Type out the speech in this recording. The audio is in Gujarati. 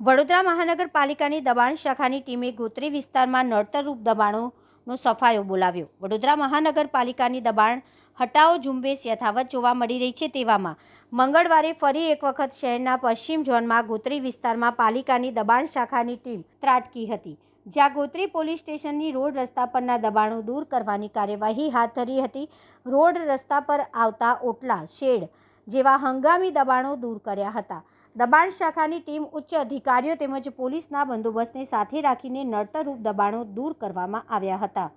વડોદરા મહાનગરપાલિકાની દબાણ શાખાની ટીમે ગોત્રી વિસ્તારમાં નડતરરૂપ દબાણોનો સફાયો બોલાવ્યો. વડોદરા મહાનગરપાલિકાની દબાણ હટાવો ઝુંબેશ યથાવત જોવા મળી રહી છે તેવામાં મંગળવારે ફરી એક વખત શહેરના પશ્ચિમ ઝોનમાં ગોત્રી વિસ્તારમાં પાલિકાની દબાણ શાખાની ટીમ ત્રાટકી હતી, જ્યાં ગોત્રી પોલીસ સ્ટેશનની રોડ રસ્તા પરના દબાણો દૂર કરવાની કાર્યવાહી હાથ ધરી હતી. રોડ રસ્તા પર આવતા ઓટલા, શેડ જેવા હંગામી દબાણો દૂર કર્યા હતા. દબાણ શાખાની ટીમ ઉચ્ચ અધિકારીઓ તેમજ પોલીસના બંદોબસ્તને સાથે રાખીને નડતરરૂપ દબાણો દૂર કરવામાં આવ્યા હતા.